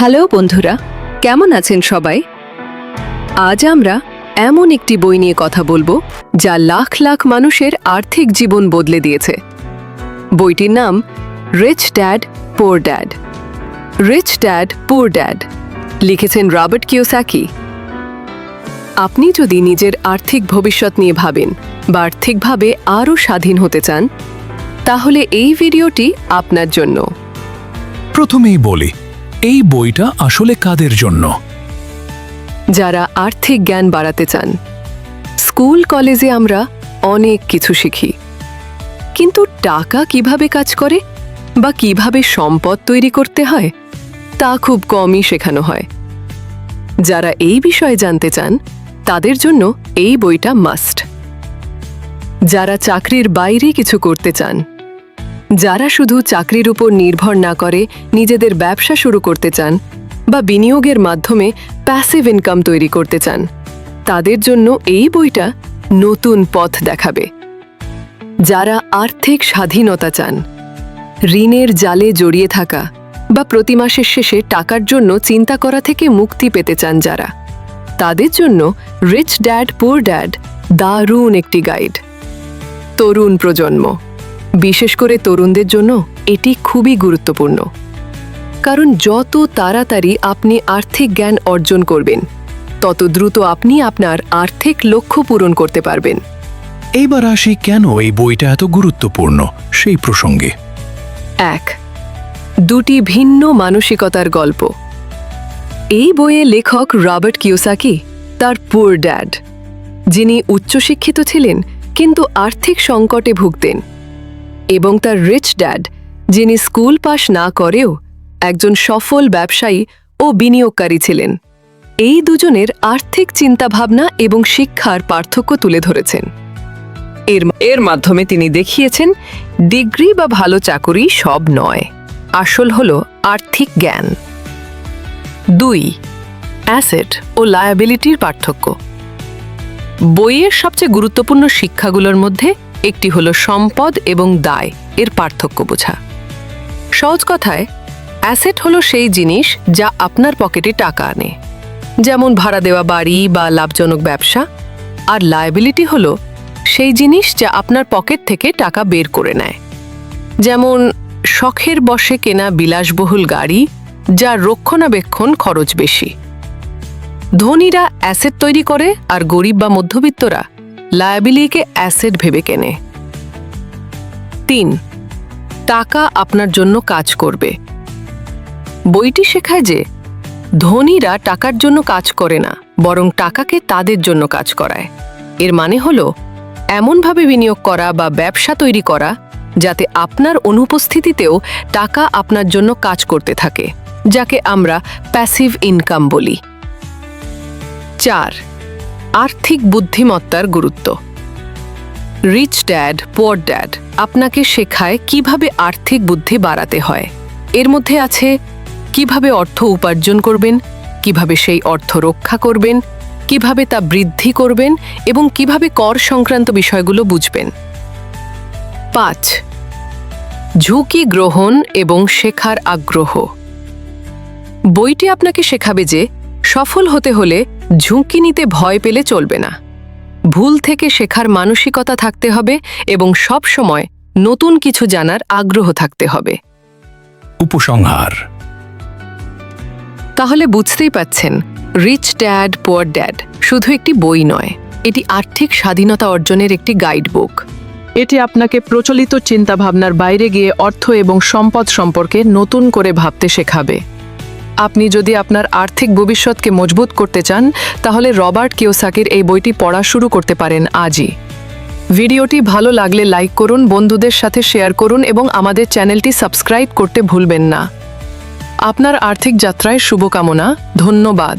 Hello বন্ধুরা, কেমন আছেন সবাই? আজ আমরা এমন একটি বই নিয়ে কথা বলব যা লাখ লাখ মানুষের আর্থিক জীবন বদলে দিয়েছে। বইটির নাম rich dad poor dad. Rich dad poor dad, লিখেছেন রবার্ট কিওসাকি। আপনি যদি নিজের আর্থিক ভবিষ্যৎ নিয়ে ভাবেন বা আর্থিকভাবে আরও স্বাধীন হতে চান, তাহলে এই ভিডিওটি আপনার জন্য। প্রথমেই বলি এই বইটা আসলে কাদের জন্য? যারা আর্থিক জ্ঞান বাড়াতে চান, স্কুল, কলেজে আমরা অনেক কিছু শিখি। কিন্তু টাকা কীভাবে কাজ করে বা কীভাবে সম্পদ তৈরি করতে হয়, তা খুব কমই শেখানো হয়। যারা এই বিষয়ে জানতে চান, তাদের জন্য এই বইটা মাস্ট। যারা চাকরির বাইরে কিছু করতে চান যারা শুধু চাকরির উপর নির্ভর না করে নিজেদের ব্যবসা শুরু করতে চান বা বিনিয়োগের মাধ্যমে প্যাসিভ ইনকাম তৈরি করতে চান, তাদের জন্য এই বইটা নতুন পথ দেখাবে। যারা আর্থিক স্বাধীনতা চান, ঋণের জালে জড়িয়ে থাকা বা প্রতি মাসের শেষে টাকার জন্য চিন্তা করা থেকে মুক্তি পেতে চান যারা, তাদের জন্য রিচ ড্যাড পুর ড্যাড দারুণ একটি গাইড তরুণ প্রজন্ম বিশেষ করে তরুণদের জন্য এটি খুবই গুরুত্বপূর্ণ। কারণ যত তাড়াতাড়ি আপনি আর্থিক জ্ঞান অর্জন করবেন তত দ্রুত আপনি আপনার আর্থিক লক্ষ্য পূরণ করতে পারবেন। এইবার আসি কেন এই বইটা এত গুরুত্বপূর্ণ সেই প্রসঙ্গে। এক দুটি ভিন্ন মানসিকতার গল্প। এই বইয়ে লেখক রবার্ট কিওসাকি তার পুর ড্যাড যিনি উচ্চশিক্ষিত ছিলেন কিন্তু আর্থিক সংকটে ভুগতেন। এবং তার রিচ ড্যাড যিনি স্কুল পাশ না করেও একজন সফল ব্যবসায়ী ও বিনিয়োগকারী ছিলেন। এই দুজনের আর্থিক চিন্তাভাবনা এবং শিক্ষার পার্থক্য তুলে ধরেছেন। এর এর মাধ্যমে তিনি দেখিয়েছেন, ডিগ্রি বা ভালো চাকুরি সব নয়, আসল হল আর্থিক জ্ঞান। দুই, অ্যাসেট ও লায়াবিলিটির পার্থক্য। বইয়ের সবচেয়ে গুরুত্বপূর্ণ শিক্ষাগুলোর মধ্যে একটি হল সম্পদ এবং দায়, এর পার্থক্য বোঝা। সহজ কথায়, অ্যাসেট হলো সেই জিনিস যা আপনার পকেটে টাকা আনে। যেমন ভাড়া দেওয়া বাড়ি বা লাভজনক ব্যবসা, আর লায়াবিলিটি হলো সেই জিনিস যা আপনার পকেট থেকে টাকা বের করে নেয়। যেমন, শখের বসে কেনা বিলাসবহুল গাড়ি, যা রক্ষণাবেক্ষণ খরচ বেশি। ধনীরা অ্যাসেট তৈরি করে, আর গরিব বা মধ্যবিত্তরা লায়াবিলিকে অ্যাসেট ভেবে কেনে। তিন, টাকা আপনার জন্য কাজ করবে। বইটি শেখায় যে, ধনীরা টাকার জন্য কাজ করে না, বরং টাকাকে তাদের জন্য কাজ করায়। এর মানে হল, এমনভাবে বিনিয়োগ করা বা ব্যবসা তৈরি করা, যাতে আপনার অনুপস্থিতিতেও টাকা আপনার জন্য কাজ করতে থাকে, যাকে আমরা প্যাসিভ ইনকাম বলি। চার আর্থিক বুদ্ধিমত্তার গুরুত্ব। রিচ ড্যাড পোর ড্যাড আপনাকে শেখায় কীভাবে আর্থিক বুদ্ধি বাড়াতে হয়। এর মধ্যে আছে, কীভাবে অর্থ উপার্জন করবেন, কীভাবে সেই অর্থ রক্ষা করবেন, কীভাবে তা বৃদ্ধি করবেন এবং কীভাবে কর সংক্রান্ত বিষয়গুলো বুঝবেন। পাঁচ, ঝুঁকি গ্রহণ এবং শেখার আগ্রহ। বইটি আপনাকে শেখাবে যে সফল হতে হলে ঝুঁকি নিতে ভয় পেলে চলবে না। ভুল থেকে শেখার মানসিকতা থাকতে হবে এবং সব সময় নতুন কিছু জানার আগ্রহ থাকতে হবে। উপসংহার। তাহলে বুঝতেই পাচ্ছেন রিচ ড্যাড পোয়ার ড্যাড শুধু একটি বই নয় এটি আর্থিক স্বাধীনতা অর্জনের একটি গাইড বুক এটি আপনাকে প্রচলিত চিন্তাভাবনার বাইরে গিয়ে অর্থ এবং সম্পদ সম্পর্কে নতুন করে ভাবতে শেখাবে। আপনি যদি আপনার আর্থিক ভবিষ্যৎকে মজবুত করতে চান, তাহলে রবার্ট কিওসাকির এই বইটি পড়া শুরু করতে পারেন আজই। ভিডিওটি ভালো লাগলে লাইক করুন, বন্ধুদের সাথে শেয়ার করুন এবং আমাদের চ্যানেলটি সাবস্ক্রাইব করতে ভুলবেন না। আপনার আর্থিক যাত্রায় শুভকামনা, ধন্যবাদ।